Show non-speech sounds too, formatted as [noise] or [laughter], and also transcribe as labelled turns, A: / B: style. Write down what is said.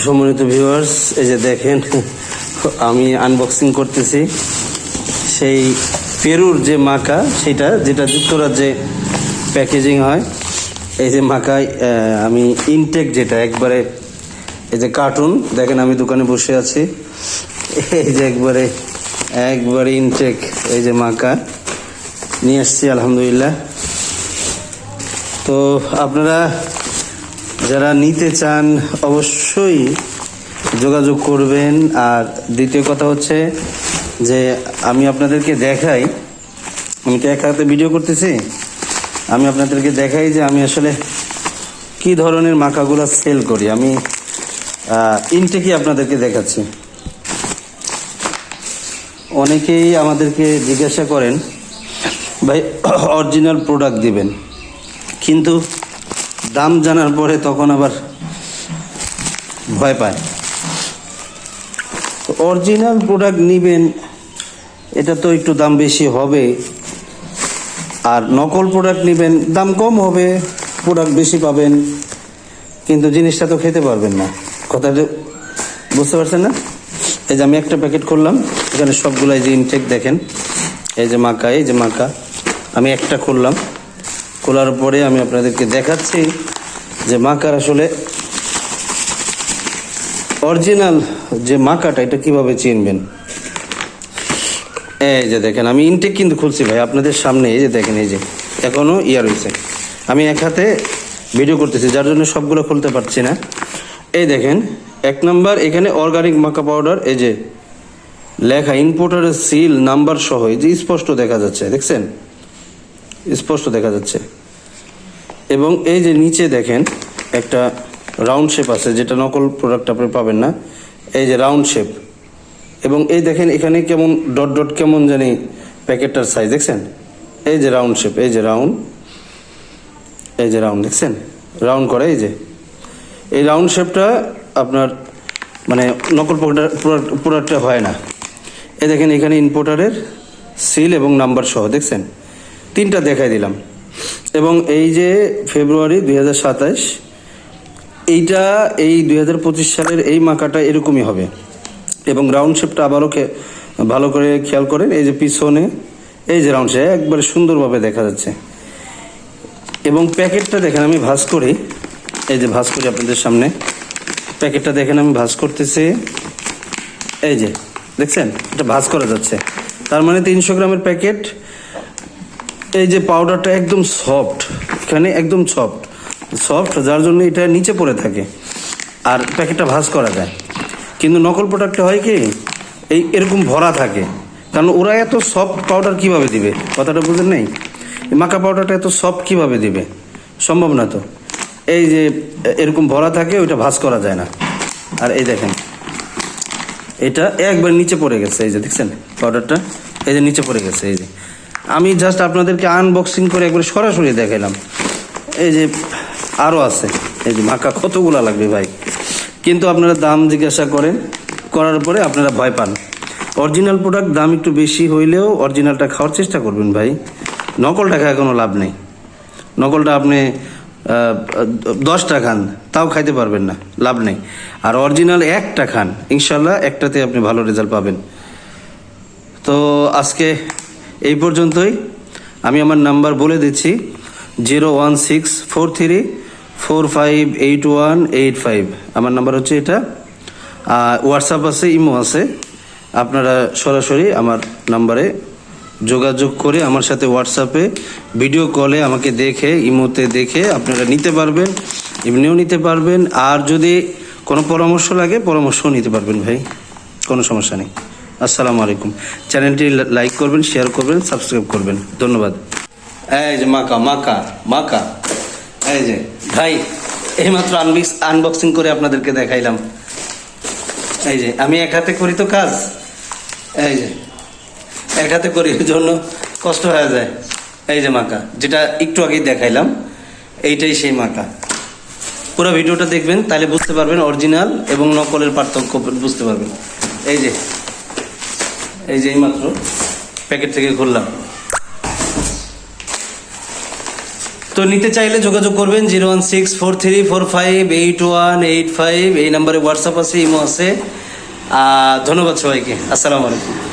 A: সম্মানিত ভিউয়ার্স এই যে দেখেন, আমি আনবক্সিং করতেছি। সেই পেরুর যে মাকা, সেটা, যেটা যুক্তরাজ্যে প্যাকেজিং হয়, এই যে মাকায় আমি ইনটেক যেটা, একবারে এই যে কার্টুন দেখেন আমি দোকানে বসে আছি। এই যে একবারে একবারে ইনটেক এই যে মাকা। নিয়ে আসছি, আলহামদুলিল্লাহ। তো আপনারা যারা নিতে চান, অবশ্যই যোগাযোগ করবেন। আর দ্বিতীয় কথা হচ্ছে যে, আমি আপনাদেরকে দেখাই। আমি তো এক হাতে ভিডিও করতেছি? আমি আপনাদেরকে দেখাই যে, আমি আসলে কি ধরনের মাকাগুলো সেল করি। আমি ইনটেকই আপনাদেরকে দেখাচ্ছি। অনেকেই আমাদেরকে জিজ্ঞাসা করেন, ভাই [clears throat] অরিজিনাল প্রোডাক্ট দিবেন। কিন্তু দাম জানার পরে তখন আবার ভয় পায়। অরিজিনাল প্রোডাক্ট নিবেন, এটা তো একটু দাম বেশি হবে। আর নকল প্রোডাক্ট নেবেন, দাম কম হবে প্রোডাক্ট বেশি পাবেন। কিন্তু জিনিসটা তো খেতে পারবেন না। কথাটা বুঝতে পারছেন না? এই যে আমি একটা প্যাকেট করলাম এখানে সবগুলাই যে ইনটেক দেখেন, এই যে মাকা এই যে মাকা আমি একটা খুললাম। খোলার পরে আমি আপনাদেরকে দেখাচ্ছি। যে মাকার আসলে অরিজিনাল যে মাকাটা, এটা কীভাবে চিনবেন? এই যে দেখেন, আমি ইনটেক কিন্তু খুলছি ভাই, আপনাদের সামনে, এই যে দেখেন, এই যে, এখনও ইয়ার হয়েছে আমি এক হাতে ভিডিও করতেছি, যার জন্য সবগুলো খুলতে পারছি না। এই দেখেন, এক নাম্বার, এখানে অর্গানিক মাকা পাউডার এই যে লেখা ইম্পোর্টারের সিল নাম্বার সহ, এই যে স্পষ্ট দেখা যাচ্ছে, দেখছেন? স্পষ্ট দেখা যাচ্ছে। এবং এই যে নিচে দেখেন, একটা রাউন্ড শেপ আছে, যেটা নকল প্রোডাক্ট আপনি পাবেন না। এই যে রাউন্ড শেপ এবং এই দেখেন, এখানে কেমন ডট ডট কেমন জানি প্যাকেটটার সাইজ দেখছেন? এই যে রাউন্ড শেপ এই যে রাউন্ড এই যে রাউন্ড দেখছেন? রাউন্ড করে, এই যে। এই রাউন্ড শেপটা আপনার মানে নকল প্রোডাক্টটা হয় না। এই দেখেন, এখানে ইম্পোর্টারের সিল এবং নাম্বার সহ, দেখছেন? তিনটা দেখাই দিলাম। এবং এই যে ফেব্রুয়ারি দুই হাজার সাতাশ এইটা এই দুই হাজার পঁচিশ সালের এই মাকাটা এরকমই হবে। এবং রাউন্ড শেপটা আবারও ভালো করে খেয়াল করেন, এই যে পিছনে, এই যে রাউন্ড শেপ একবারে সুন্দরভাবে দেখা যাচ্ছে। এবং প্যাকেটটা দেখেন আমি ভাঁজ করি, এই যে ভাঁজ করি আপনাদের সামনে। প্যাকেটটা দেখেন আমি ভাঁজ করতেছি। এই যে, দেখছেন? এটা ভাঁজ করা যাচ্ছে। তার মানে তিনশো গ্রামের প্যাকেট এই যে পাউডারটা একদম সফট এখানে একদম সফট সফট যার জন্য এটা নিচে পড়ে থাকে। আর প্যাকেটটা ভাঁজ করা যায়। কিন্তু নকল প্রোডাক্টটা হয় কি, এই এরকম ভরা থাকে। কারণ ওরা এত সফট পাউডার কীভাবে দিবে? কথাটা বুঝেন নাই? মাকা পাউডারটা এত সফট কীভাবে দিবে? সম্ভব না তো। এই যে এরকম ভরা থাকে, ওইটা ভাঁজ করা যায় না। আর এই দেখেন, এটা একবার নিচে পড়ে গেছে। এই যে দেখছেন পাউডারটা এই যে নিচে পড়ে গেছে, এই যে। আমি জাস্ট আপনাদেরকে আনবক্সিং করে একবার সরাসরি দেখাইলাম। এই যে আরও আছে। এই যে মাকা কতগুলো লাগবে ভাই? কিন্তু আপনারা দাম জিজ্ঞাসা করেন, করার পরে আপনারা ভয় পান। অরিজিনাল প্রোডাক্ট দাম একটু বেশি হইলেও অরিজিনালটা খাওয়ার চেষ্টা করবেন ভাই। নকলটা খায় কোনো লাভ নেই। নকলটা আপনি দশটা খান, তাও খাইতে পারবেন না, লাভ নেই। আর অরিজিনাল একটা খান, ইনশাল্লাহ একটাতে আপনি ভালো রেজাল্ট পাবেন। তো আজকে এই পর্যন্তই। আমি আমার নাম্বার বলে দিচ্ছি, zero one six four three four five eight one eight five. আমার নাম্বার হচ্ছে এটা। আর হোয়াটসঅ্যাপ আছে, ইমো আছে। আপনারা সরাসরি আমার নাম্বারে যোগাযোগ করে আমার সাথে হোয়াটসঅ্যাপে ভিডিও কলে আমাকে দেখে, ইমোতে দেখে আপনারা নিতে পারবেন, এমনিও নিতে পারবেন। আর যদি কোনো পরামর্শ লাগে, পরামর্শও নিতে পারবেন ভাই। কোনো সমস্যা নেই। আসসালামু আলাইকুম। চ্যানেলটি লাইক করবেন শেয়ার করবেন সাবস্ক্রাইব করবেন। ধন্যবাদ। এই যে মাকা মাকা মাকা। এই যে, ভাই, এইমাত্র আনবিক্স আনবক্সিং করে আপনাদেরকে দেখাইলাম। এই যে, আমি এক হাতে করি তো কাজ। এই যে, এক হাতে করি জন্য কষ্ট হয়ে যায়। এই যে মাকা, যেটা একটু আগেই দেখাইলাম, এইটাই সেই মাকা। পুরো ভিডিওটা দেখবেন, তাহলে বুঝতে পারবেন অরিজিনাল এবং নকলের পার্থক্য বুঝতে পারবেন। এই যে এই যে এইমাত্র প্যাকেট থেকে খুললাম। তো নিতে চাইলে যোগাযোগ করবেন zero one six four three four five eight one eight five. এই নাম্বারে হোয়াটসঅ্যাপ আছে, ইমো আছে। ধন্যবাদ সবাইকে। আসসালামু আলাইকুম।